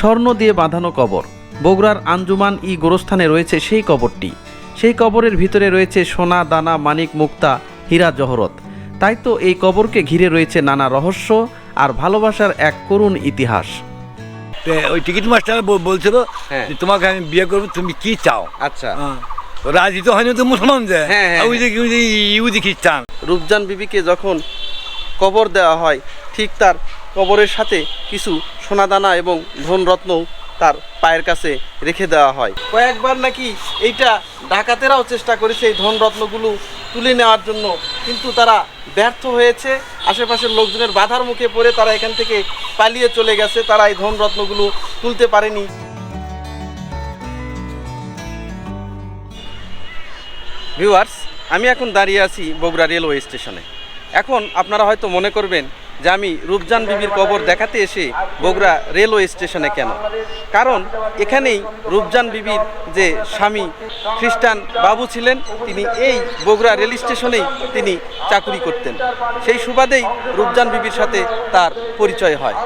স্বর্ণ দিয়ে বাঁধানো কবর বগুড়ার আঞ্জুমান ই গোরস্থানে রয়েছে সেই কবরটি সেই কবরের ভিতরে রয়েছে সোনা দানা মানিক মুক্তা হীরা জহরত তাই তো এই কবরকে ঘিরে রয়েছে নানা রহস্য আর ভালোবাসার এক করুণ ইতিহাস ওই টিকিট মাস্টার বল- বলছিল হ্যাঁ। তোমাকে আমি বিয়ে করব তুমি কি চাও আচ্ছা হ্যাঁ। রাজি তো হয়নি তো মুসলমান যে হ্যাঁ, হ্যাঁ, ইহুদি খ্রিস্টান রূপজান বিবিকে যখন কবর দেওয়া হয় ঠিক তার কবরের সাথে কিছু সোনাদানা এবং ধনরত্নও তার পায়ের কাছে রেখে দেওয়া হয়। কয়েকবার নাকি এইটা ডাকাতেরাও চেষ্টা করেছে এই ধনরত্নগুলো তুলে নেওয়ার জন্য, কিন্তু তারা ব্যর্থ হয়েছে। আশেপাশের লোকজনের বাধার মুখে পড়ে তারা এখান থেকে পালিয়ে চলে গেছে। তারা এই ধনরত্নগুলো তুলতে পারেনি। ভিউয়ার্স, আমি এখন দাঁড়িয়ে আছি বগুড়া রেলওয়ে স্টেশনে। এখন আপনারা হয়তো মনে করবেন যে আমি রূপজান বিবির কবর দেখাতে এসে বগুড়া রেলওয়ে স্টেশনে কেন? কারণ এখানেই রূপজান বিবির যে স্বামী খ্রিস্টান বাবু ছিলেন, তিনি এই বগুড়া রেল স্টেশনেই তিনি চাকুরি করতেন। সেই সুবাদেই রূপজান বিবির সাথে তার পরিচয় হয়।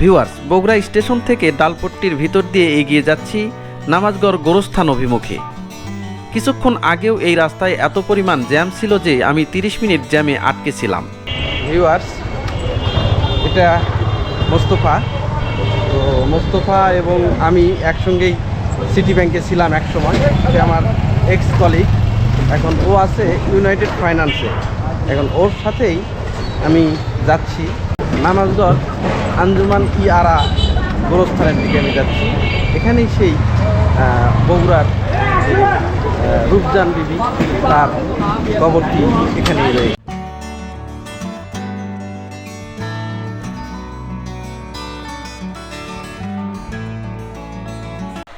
ভিউয়ার্স, বগুড়া স্টেশন থেকে ডালপট্টির ভিতর দিয়ে এগিয়ে যাচ্ছি নামাজগড় গোরস্থান অভিমুখে। কিছুক্ষণ আগেও এই রাস্তায় এত পরিমাণ জ্যাম ছিল যে আমি 30 মিনিট জ্যামে আটকে ছিলাম। ভিউয়ার্স, এটা মোস্তফা। তো মোস্তফা এবং আমি একসঙ্গেই সিটি ব্যাংকে ছিলাম এক সময়। সে আমার এক্স কলিগ এখন ও আছে ইউনাইটেড ফাইন্যান্সে এখন ওর সাথেই আমি যাচ্ছি। নামাজগড় আঞ্জুমান ই আরা গোরস্থানের দিকে আমি যাচ্ছি। এখানেই সেই বগুড়ার রূপজান বিবি তার কবরটি এখানেই রয়েছে।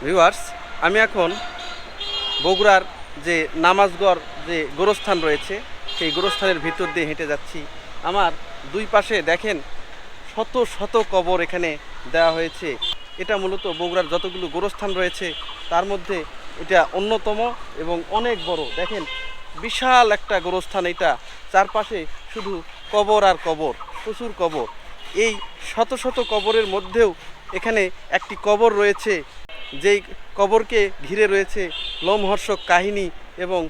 ভিউয়ার্স, আমি এখন বগুড়ার যে নামাজগড় যে গোরস্থান রয়েছে, সেই গোরস্থানের ভিতর দিয়ে হেঁটে যাচ্ছি। আমার দুই পাশে দেখেন শত শত কবর এখানে দেওয়া হয়েছে। এটা মূলত বগুড়ার যতগুলো গোরস্থান রয়েছে, তার মধ্যে এটা অন্যতম এবং অনেক বড়। দেখেন, বিশাল একটা গোরস্থান এটা। চারপাশে শুধু কবর আর কবর, প্রচুর কবর। এই শত শত কবরের মধ্যেও এখানে একটি কবর রয়েছে, যেই কবরকে ঘিরে রয়েছে লোমহর্ষক কাহিনী এবং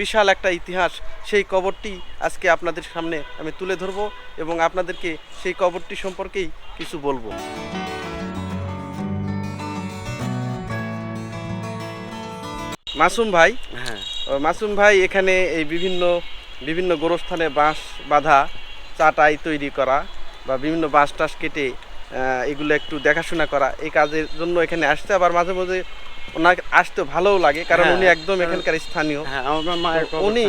বিশাল একটা ইতিহাস। সেই কবরটি আজকে আপনাদের সামনে আমি তুলে ধরব এবং আপনাদেরকে সেই কবরটি সম্পর্কেই কিছু বলব। মাসুম ভাই? হ্যাঁ। মাসুম ভাই এখানে এই বিভিন্ন বিভিন্ন গোরস্থানে বাঁশ বাঁধা চাটাই তৈরি করা বা বিভিন্ন বাঁশ টাস কেটে এগুলো একটু দেখাশোনা করা এই কাজের জন্য এখানে আসতে আবার মাঝে মাঝে ওনার আসতে ভালোও লাগে কারণ হ্যাঁ, উনি একদম এখানকার স্থানীয়। হ্যাঁ উনি-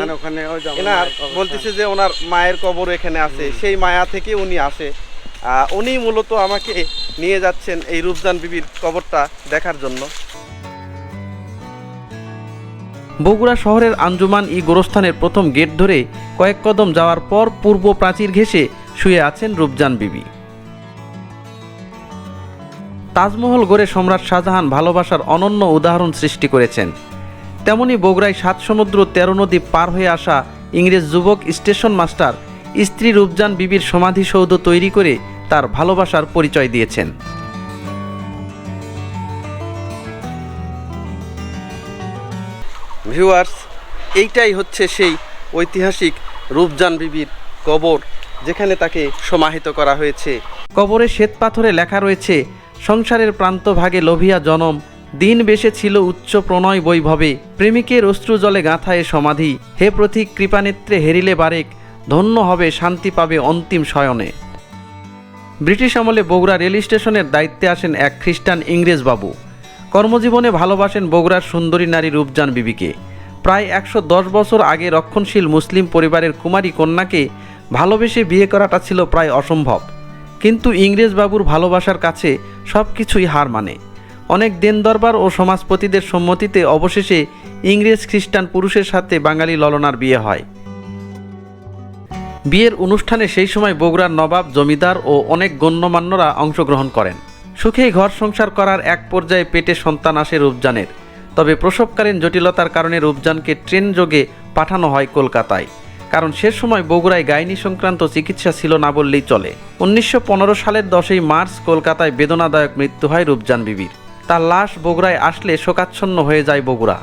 এনার বলতেছে যে ওনার মায়ের কবর এখানে আছে সেই মায়া থেকে উনি আসে। উনি মূলত আমাকে নিয়ে যাচ্ছেন এই রূপজান বিবির কবরটা দেখার জন্য। বগুড়া শহরের আঞ্জুমান ই গোরস্থানের প্রথম গেট ধরে কয়েক কদম যাওয়ার পর পূর্ব প্রাচীর ঘেঁষে শুয়ে আছেন রূপজান বিবি। তাজমহল গড়ে সম্রাট শাহজাহান ভালোবাসার অনন্য উদাহরণ সৃষ্টি করেছেন। তেমনি বগুড়ায় সাত সমুদ্র, তেরো নদী পার হয়ে আসা ইংরেজ যুবক স্টেশন মাস্টার স্ত্রী রূপজান বিবির সমাধিসৌধ তৈরি করে তার ভালোবাসার পরিচয় দিয়েছেন। ভিউয়ার্স, এইটাই হচ্ছে সেই ঐতিহাসিক রূপজান বিবির কবর, যেখানে তাকে সমাহিত করা হয়েছে। কবরে শ্বেত পাথরে লেখা রয়েছে, সংসারের প্রান্তভাগে লোভিয়া জনম, দিন বেশে ছিল উচ্চ প্রণয় বৈভবে, প্রেমিকের অশ্রু জলে গাঁথা এ সমাধি। হে প্রতীক, কৃপানেত্রে হেরিলে বারেক, ধন্য হবে, শান্তি পাবে অন্তিম শয়নে। ব্রিটিশ আমলে বগুড়া রেল স্টেশনের দায়িত্বে আসেন এক খ্রিস্টান ইংরেজ বাবু কর্মজীবনে ভালোবাসেন বগুড়ার সুন্দরী নারী রূপজান বিবিকে। প্রায় একশো দশ বছর আগে রক্ষণশীল মুসলিম পরিবারের কুমারী কন্যাকে ভালোবেসে বিয়ে করাটা ছিল প্রায় অসম্ভব। কিন্তু ইংরেজ বাবুর ভালোবাসার কাছে সব কিছুই হার মানে। অনেক দেন দরবার ও সমাজপতিদের সম্মতিতে অবশেষে ইংরেজ খ্রিস্টান পুরুষের সাথে বাঙালি ললনার বিয়ে হয়। বিয়ের অনুষ্ঠানে সেই সময় বগুড়ার নবাব, জমিদার ও অনেক গণ্যমান্যরা অংশগ্রহণ করেন। সুখেই ঘর সংসার করার এক পর্যায়ে পেটে সন্তান আসে রূপজানের। তবে প্রসবকালীন জটিলতার কারণে রূপজানকে ট্রেন যোগে পাঠানো হয় কলকাতায়। কারণ সে সময় বগুড়ায় গাইনি সংক্রান্ত চিকিৎসা ছিল না বললেই চলে। উনিশশো পনেরো সালের দশই মার্চ কলকাতায় বেদনাদায়ক মৃত্যু হয় রূপজান বিবির। তার লাশ বগুড়ায় আসলে শোকাচ্ছন্ন হয়ে যায় বগুড়া।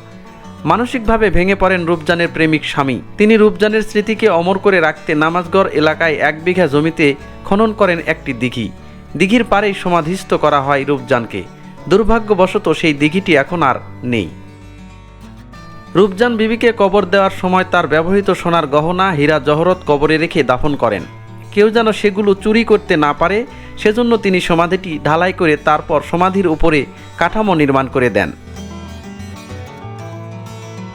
মানসিকভাবে ভেঙে পড়েন রূপজানের প্রেমিক স্বামী। তিনি রূপজানের স্মৃতিকে অমর করে রাখতে নামাজগড় এলাকায় এক বিঘা জমিতে খনন করেন একটি দিঘি। দিঘির পাড়েই সমাধিস্থ করা হয় রূপজানকে। দুর্ভাগ্যবশত সেই দিঘিটি এখন আর নেই। রূপজান বিবিকে কবর দেওয়ার সময় তার ব্যবহৃত সোনার গহনা, হীরা, জহরত কবরে রেখে দাফন করেন। কেউ যেন সেগুলো চুরি করতে না পারে, সেজন্য তিনি সমাধিটি ঢালাই করে তারপর সমাধির উপরে কাঠামো নির্মাণ করে দেন।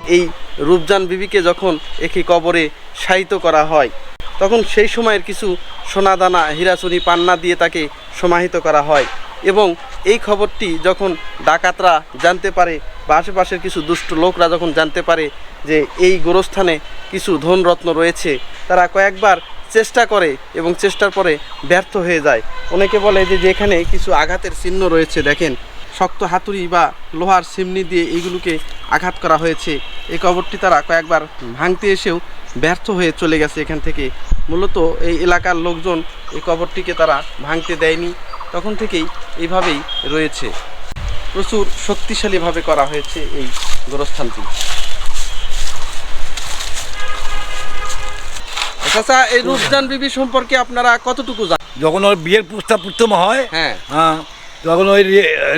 এই রূপজান বিবিকে যখন একই কবরে শায়িত করা হয়, তখন সেই সময়ের কিছু সোনাদানা হীরাচুরি পান্না দিয়ে তাকে সমাহিত করা হয় এবং এই খবরটি যখন ডাকাতরা জানতে পারে বা আশেপাশের কিছু দুষ্ট লোকরা যখন জানতে পারে যে এই গোরস্থানে কিছু ধনরত্ন রয়েছে, তারা কয়েকবার চেষ্টা করে এবং চেষ্টার পরে ব্যর্থ হয়ে যায়। অনেকে বলে যে এখানে কিছু আঘাতের চিহ্ন রয়েছে, দেখেন, শক্ত হাতুড়ি বা লোহার সিমনি দিয়ে এইগুলোকে আঘাত করা হয়েছে। এই কবরটি তারা কয়েকবার ভাঙতে এসেও ব্যর্থ হয়ে চলে গেছে এখান থেকে। মূলত এই এলাকার লোকজন এই কবরটিকে তারা ভাঙতে দেয়নি। তখন থেকেই এইভাবেই রয়েছে। প্রচুর শক্তিশালীভাবে করা হয়েছে এই গোরস্থানটি। চাচা এই রূপজান বিবি সম্পর্কে আপনারা কতটুকু জানেন? যখন ওর বিয়ের প্রস্তাব প্রথম হয় হ্যাঁ। হ্যাঁ তখন ওই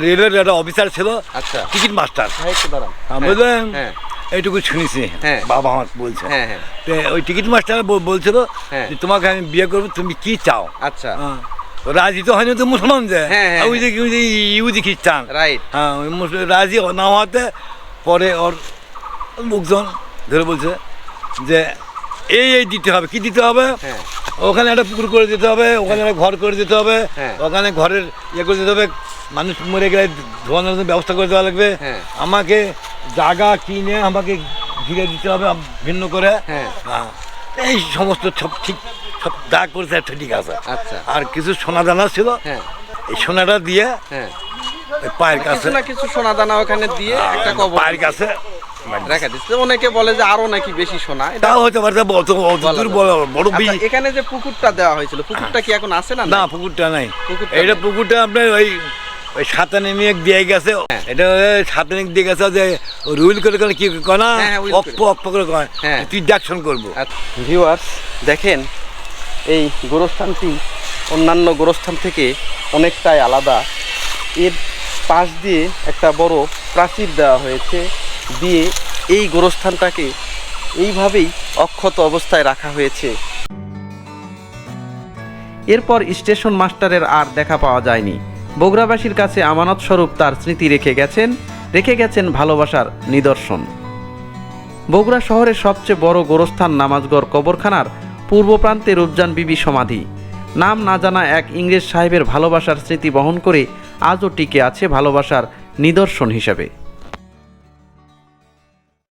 রেলের একটা অফিসার ছিল আচ্ছা। টিকিট মাস্টার দাঁড়ান। হ্যাঁ, বুঝলেন হ্যাঁ। এইটুকু শুনেছি। হ্যাঁ। বাবা আমার বলছে। হ্যাঁ হ্যাঁ। তো ওই টিকিট মাস্টার বলছিল হ্যাঁ। যে তোমাকে আমি বিয়ে করব তুমি কি চাও? আচ্ছা। রাজি তো হয়নি তো মুসলমান যে। আর ওই যে ওই খ্রিস্টান। রাইট হ্যাঁ রাজি না হওয়াতে পরে ওর লোকজন ধরে বলছে যে এই এই দিতে হবে। কি দিতে হবে? হ্যাঁ। ওখানে একটা পুকুর করে দিতে হবে ওখানে একটা ঘর করে দিতে হবে হ্যাঁ। ওখানে ঘরের ইয়ে করে দিতে হবে মানুষ মরে গেলে ধোয়ানোর জন্য ব্যবস্থা করে দেওয়া লাগবে। হ্যাঁ। আমাকে জায়গা কিনে আমাকে ঘিরে দিতে হবে ভিন্ন করে। হ্যাঁ। এই সমস্ত সব ঠিক সব যা করেছে একটা ঠিক আছে। আচ্ছা। আর কিছু সোনা দানা ছিল। এই সোনাটা দিয়ে পায়ের কাছে কিছু সোনা দানা ওখানে দিয়ে একটা পায়ের কাছে রেখে দিচ্ছে অনেকে বলে যে আরও নাকি বেশি সোনা তাও হতে পারে। বড় আচ্ছা, এখানে যে পুকুরটা দেওয়া হয়েছিল পুকুরটা কি এখন আছে না না পুকুরটা নাই। পুকুরটা এটা পুকুরটা আপনার ওই ওই সাতানে নিয়ে দিয়ে গেছে। হ্যাঁ। এটা সাতানে দিয়ে গেছে যে রুইল করে করে কি কয় না wheel অপ্প অপ্প করে। কয়। তুই ডাকশন করব। ভিউয়ার্স দেখেন এই গোরস্থানটি অন্যান্য গোরস্থান থেকে অনেকটাই আলাদা। এর পাশ দিয়ে একটা বড় প্রাচীর দেওয়া হয়েছে। দিয়ে এই গোরস্থানটাকে এইভাবেই অক্ষত অবস্থায় রাখা হয়েছে। এরপর স্টেশন মাস্টারের আর দেখা পাওয়া যায়নি। বগুড়াবাসীর কাছে আমানত স্বরূপ তার স্মৃতি রেখে গেছেন রেখে গেছেন ভালোবাসার নিদর্শন। বগুড়া শহরের সবচেয়ে বড় গোরস্থান নামাজগড় কবরখানার পূর্ব প্রান্তে রূপজান বিবি সমাধি। নাম না জানা এক ইংরেজ সাহেবের ভালোবাসার স্মৃতি বহন করে আজও টিকে আছে ভালোবাসার নিদর্শন হিসেবে।